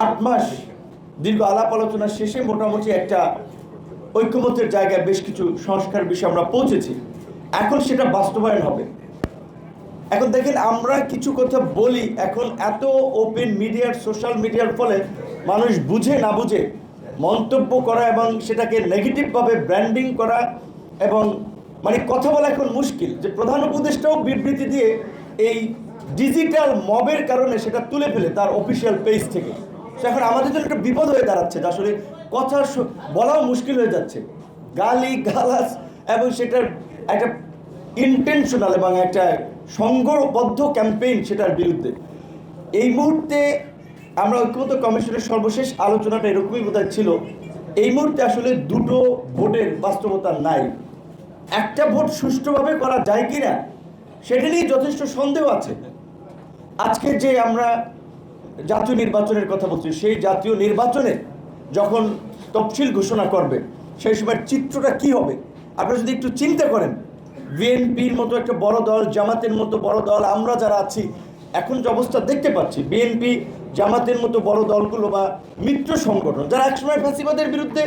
আট মাস দীর্ঘ আলাপ আলোচনা শেষে মোটামুটি একটা ঐক্যমত্যের জায়গায় বেশ কিছু সংস্কার বিষয়ে আমরা পৌঁছেছি। এখন সেটা বাস্তবায়ন হবে। এখন দেখেন, আমরা কিছু কথা বলি, এখন এত ওপেন মিডিয়ার সোশ্যাল মিডিয়ার ফলে মানুষ বুঝে না বুঝে মন্তব্য করা এবং সেটাকে নেগেটিভভাবে ব্র্যান্ডিং করা এবং মানে কথা বলা এখন মুশকিল। যে প্রধান উপদেষ্টাও বিবৃতি দিয়ে এই ডিজিটাল মবের কারণে সেটা তুলে ফেলে তার অফিসিয়াল পেজ থেকে। এখন আমাদের জন্য একটা বিপদ হয়ে দাঁড়াচ্ছে যে আসলে কথা বলাও মুশকিল হয়ে যাচ্ছে। গালি গালাস এবং সেটার একটা ইন্টেনশনাল এবং একটা সংঘবদ্ধ ক্যাম্পেইন সেটার বিরুদ্ধে। এই মুহূর্তে আমরা ঐক্যমত কমিশনের সর্বশেষ আলোচনাটা এরকমই বোধহয় ছিল। এই মুহূর্তে আসলে দুটো ভোটের বাস্তবতা নাই। একটা ভোট সুষ্ঠুভাবে করা যায় কি না সেটা নিয়ে যথেষ্ট সন্দেহ আছে। আজকে যে আমরা জাতীয় নির্বাচনের কথা বলছি, সেই জাতীয় নির্বাচনে যখন তফসিল ঘোষণা করবে, সেই সময় চিত্রটা কি হবে? আপনারা যদি একটু চিন্তা করেন, বিএনপির মতো একটা বড় দল, জামাতের মতো বড় দল, আমরা যারা আছি, এখন যে অবস্থা দেখতে পাচ্ছি, বিএনপি, জামাতের মতো বড় দলগুলো বা মিত্র সংগঠন, যারা একসময় ফ্যাসিবাদের বিরুদ্ধে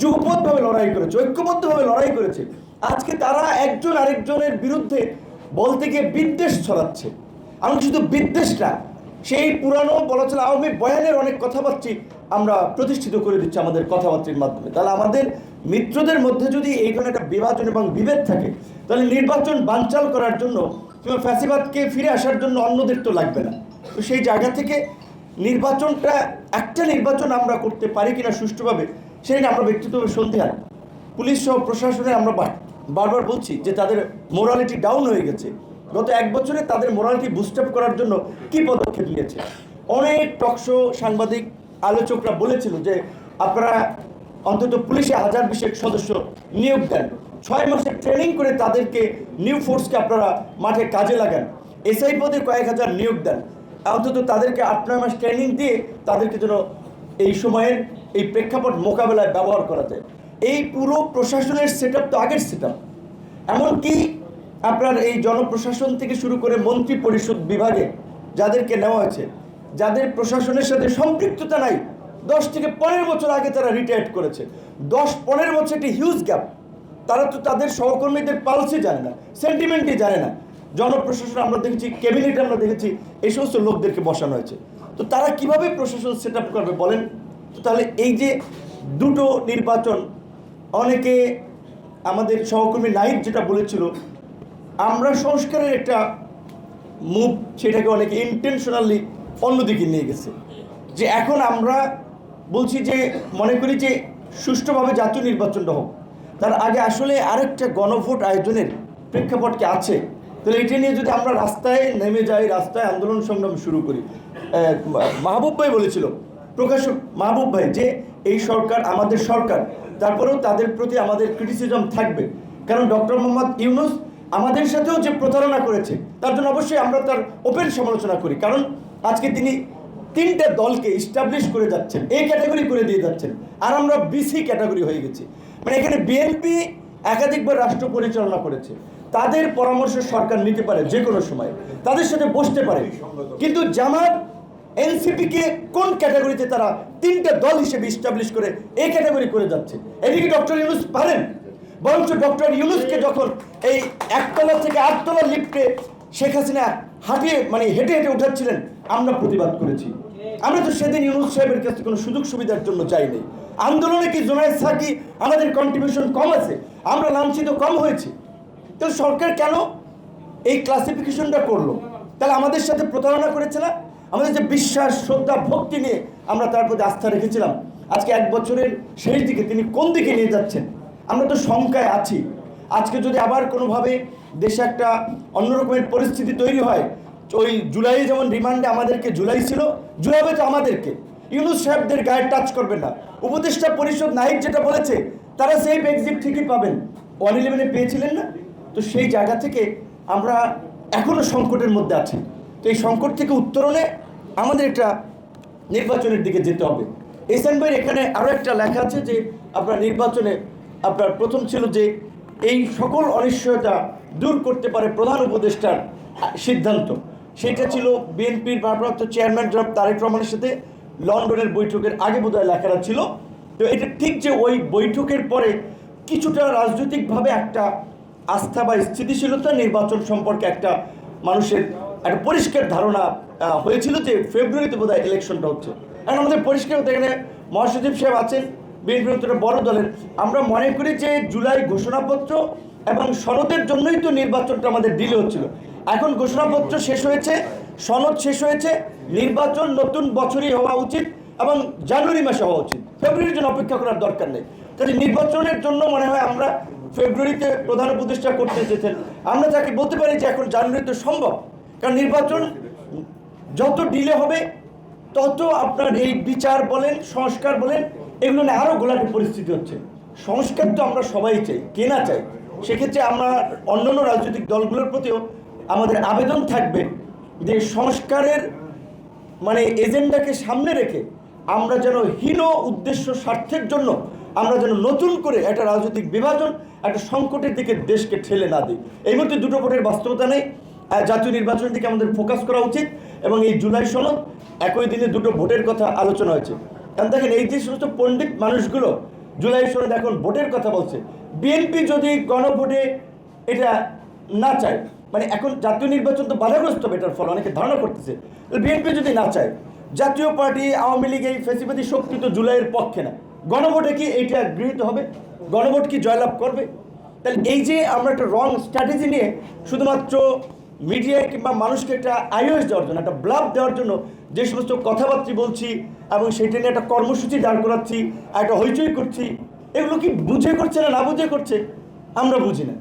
যুগপথভাবে লড়াই করেছে, ঐক্যবদ্ধভাবে লড়াই করেছে, আজকে তারা একজন আরেকজনের বিরুদ্ধে বলতে গিয়ে বিদ্বেষ ছড়াচ্ছে। এমন শুধু বিদ্বেষটা সেই পুরানো বলা চলে আওয়ামী বয়ানের অনেক কথাবার্তি আমরা প্রতিষ্ঠিত করে দিচ্ছি আমাদের কথাবার্তির মাধ্যমে। তাহলে আমাদের মিত্রদের মধ্যে যদি এই ধরনের একটা বিভাজন এবং বিভেদ থাকে, তাহলে নির্বাচন বানচাল করার জন্য কিংবা ফ্যাসিবাদকে ফিরে আসার জন্য অন্যদের তো লাগবে না। তো সেই জায়গা থেকে নির্বাচনটা, একটা নির্বাচন আমরা করতে পারি কিনা সুষ্ঠুভাবে, সেটা আমরা ব্যক্তিগতভাবে সন্দেহান পুলিশ সহ প্রশাসনে আমরা বারবার বলছি যে তাদের মোরালিটি ডাউন হয়ে গেছে। গত এক বছরে তাদের মোরালিটি বুস্ট আপ করার জন্য কি পদক্ষেপ নিয়েছে? অনেক টকশো সাংবাদিক, আলোচকরা বলেছিল যে আপনারা অন্তত পুলিশে হাজার বিশেক সদস্য নিয়োগ দেন। ছয় মাসের ট্রেনিং করে তাদেরকে নিউ ফোর্সকে আপনারা মাঠে কাজে লাগান। এসআই পদে কয়েক হাজার নিয়োগ দেন। অন্তত তাদেরকে আট, নয় মাস ট্রেনিং দিয়ে তাদেরকে যেন এই সময়ের এই প্রেক্ষাপট মোকাবেলায় ব্যবহার করা যায়। এই পুরো প্রশাসনের সেট তো আগের সেট এমনকি আপনার এই জনপ্রশাসন থেকে শুরু করে মন্ত্রী পরিষদ বিভাগে যাদেরকে নেওয়া হয়েছে, যাদের প্রশাসনের সাথে সম্পৃক্ততা নাই, দশ থেকে পনেরো বছর আগে তারা রিটায়ার্ড করেছে। দশ পনেরো বছর একটি হিউজ গ্যাপ তারা তো তাদের সহকর্মীদের পালসে জানে না সেন্টিমেন্টই জানে না। জনপ্রশাসন আমরা দেখেছি ক্যাবিনেটে আমরা দেখেছি, এই সমস্ত লোকদেরকে বসানো হয়েছে। তো তারা কীভাবে প্রশাসন সেট আপ করবে বলেন? তো তাহলে এই যে দুটো নির্বাচন, অনেকে আমাদের সহকর্মী নাইট যেটা বলেছিল আমরা সংস্কারের একটা মুভ সেটাকে অনেকে ইন্টেনশনালি অন্যদিকে নিয়ে গেছে। যে এখন আমরা বলছি যে, মনে করি যে সুষ্ঠুভাবে জাতীয় নির্বাচনটা হোক, তার আগে আসলে আরেকটা গণভোট আয়োজনের প্রেক্ষাপট কি আছে। তাহলে এটা নিয়ে যদি আমরা রাস্তায় নেমে যাই, রাস্তায় আন্দোলন সংগ্রাম শুরু করি মাহবুব ভাই বলেছিল, প্রকাশক মাহবুব ভাই, যে এই সরকার আমাদের সরকার, তারপরেও তাদের প্রতি আমাদের ক্রিটিসিজম থাকবে। কারণ ডক্টর মোহাম্মদ ইউনুস আমাদের সাথেও যে প্রতারণা করেছে, তার জন্য অবশ্যই আমরা তার ওপেন সমালোচনা করি। কারণ আজকে তিনি তিনটে দলকে ইস্টাবলিশ করে যাচ্ছেন এই ক্যাটাগরি করে দিয়ে যাচ্ছেন। আর আমরা বিসি ক্যাটাগরি হয়ে গেছি। মানে এখানে বিএনপি একাধিকবার রাষ্ট্র পরিচালনা করেছে। তাদের পরামর্শ সরকার নিতে পারে যে কোনো সময়। তাদের সাথে বসতে পারে। কিন্তু জামাত এনসিপিকে কোন ক্যাটাগরিতে তারা তিনটে দল হিসেবে ইস্টাবলিশ করে এই ক্যাটাগরি করে যাচ্ছে? এদিকে ডক্টর ইউনুস পারেন? বরঞ্চ ডক্টর ইউনুসকে যখন এই একতলা থেকে আটতলা লিফটে শেখ হাসিনা হাঁটিয়ে মানে হেঁটে হেঁটে উঠাচ্ছিলেন, আমরা প্রতিবাদ করেছি। আমরা তো সেদিন ইউনুস সাহেবের কাছে কোনো সুযোগ সুবিধার জন্য যাইনি। আন্দোলনে কি জোনায়েদ সাকি আমাদের কন্ট্রিবিউশন কম আছে? আমরা লাঞ্ছিত কম হয়েছি। তাহলে সরকার কেন এই ক্লাসিফিকেশনটা করল? তাহলে আমাদের সাথে প্রতারণা করেছে না? আমাদের যে বিশ্বাস, শ্রদ্ধা, ভক্তি নিয়ে আমরা তার প্রতি আস্থা রেখেছিলাম। আজকে এক বছরের শেষ দিকে তিনি কোন দিকে নিয়ে যাচ্ছেন? আমরা তো শঙ্কায় আছি। আজকে যদি আবার কোনোভাবে দেশে একটা অন্যরকমের পরিস্থিতি তৈরি হয় ওই জুলাই যেমন রিমান্ডে আমাদেরকে জুলাই ছিল জুলাইবে তো আমাদেরকে। ইউনুস সাহেবদের গায়ে টাচ করবে না। উপদেষ্টা পরিষদ নাহিদ যেটা বলেছে, তারা সেই এক্সিট ঠিকই পাবেন। ওয়ান ইলেভেনে পেয়েছিলেন না? তো সেই জায়গা থেকে আমরা এখনও সংকটের মধ্যে আছি। তো এই সংকট থেকে উত্তরণে আমাদের একটা নির্বাচনের দিকে যেতে হবে। এসএন ভাইয়ের এখানে আরও একটা লেখা আছে যে, আপনার নির্বাচনে আপনার প্রথম ছিল যে এই সকল অনিশ্চয়তা দূর করতে পারে প্রধান উপদেষ্টার সিদ্ধান্ত। সেটা ছিল বিএনপির ভারপ্রাপ্ত চেয়ারম্যান জনাব তারেক রহমানের সাথে লন্ডনের বৈঠকের আগে বোধহয় লেখাটা ছিল। তো এটা ঠিক যে ওই বৈঠকের পরে কিছুটা রাজনৈতিকভাবে একটা আস্থা বা স্থিতিশীলতা নির্বাচন সম্পর্কে একটা মানুষের একটা পরিষ্কার ধারণা হয়েছিল যে ফেব্রুয়ারিতে বোধহয় ইলেকশনটা হচ্ছে। এখন আমাদের পরিষ্কার এখানে মহাসচিব সাহেব আছেন। বিএনপির মতো একটা বড় দলের। আমরা মনে করি যে জুলাই ঘোষণাপত্র এবং সনদের জন্যই তো নির্বাচনটা আমাদের ডিলে হচ্ছিল। এখন ঘোষণাপত্র শেষ হয়েছে, সনদ শেষ হয়েছে, নির্বাচন নতুন বছরই হওয়া উচিত এবং জানুয়ারি মাসে হওয়া উচিত। ফেব্রুয়ারির জন্য অপেক্ষা করার দরকার নেই। কাজে নির্বাচনের জন্য মনে হয় আমরা ফেব্রুয়ারিতে প্রধান উপদেষ্টা করতে চেয়েছেন আমরা যাকে বলতে পারি যে এখন জানুয়ারিতে সম্ভব। কারণ নির্বাচন যত ডিলে হবে, তত আপনার এই বিচার বলেন, সংস্কার বলেন এগুলো নিয়ে আরও গোলাটে পরিস্থিতি হচ্ছে। সংস্কার তো আমরা সবাই চাই, কে না চাই? সেক্ষেত্রে আমরা অন্যান্য রাজনৈতিক দলগুলোর প্রতিও আমাদের আবেদন থাকবে যে সংস্কারের মানে এজেন্ডাকে সামনে রেখে আমরা যেন হীন উদ্দেশ্য স্বার্থের জন্য আমরা যেন নতুন করে একটা রাজনৈতিক বিভাজন, একটা সংকটের দিকে দেশকে ঠেলে না দিই। এই মুহূর্তে দুটো ভোটের বাস্তবতা নেই। জাতীয় নির্বাচনের দিকে আমাদের ফোকাস করা উচিত এবং এই জুলাই সনদ একই দিনে দুটো ভোটের কথা আলোচনা হয়েছে। কারণ দেখেন এই যে সমস্ত পণ্ডিত মানুষগুলো, জুলাই সনদ এখন ভোটের কথা বলছে, বিএনপি যদি গণভোটে এটা না চায় মানে এখন জাতীয় নির্বাচন তো বাধাগ্রস্ত হবে, এটার ফলে অনেকে ধারণা করতেছে বিএনপি যদি না চায়, জাতীয় পার্টি, আওয়ামী লীগ, এই ফেসিবাদী শক্তি তো জুলাইয়ের পক্ষে না, গণভোটে কি এইটা গৃহীত হবে? গণভোট কি জয়লাভ করবে? তাহলে এই যে আমরা একটা রং স্ট্র্যাটেজি নিয়ে শুধুমাত্র মিডিয়ায় কিংবা মানুষকে একটা আইওএস দেওয়ার জন্য, একটা ব্লাব দেওয়ার জন্য যে সমস্ত কথাবার্তা বলছি এবং সেটা নিয়ে একটা কর্মসূচি দাঁড় করাচ্ছি, একটা হইচই করছি, এগুলো কি বুঝে করছে না না বুঝে করছে? আমরা বুঝি না।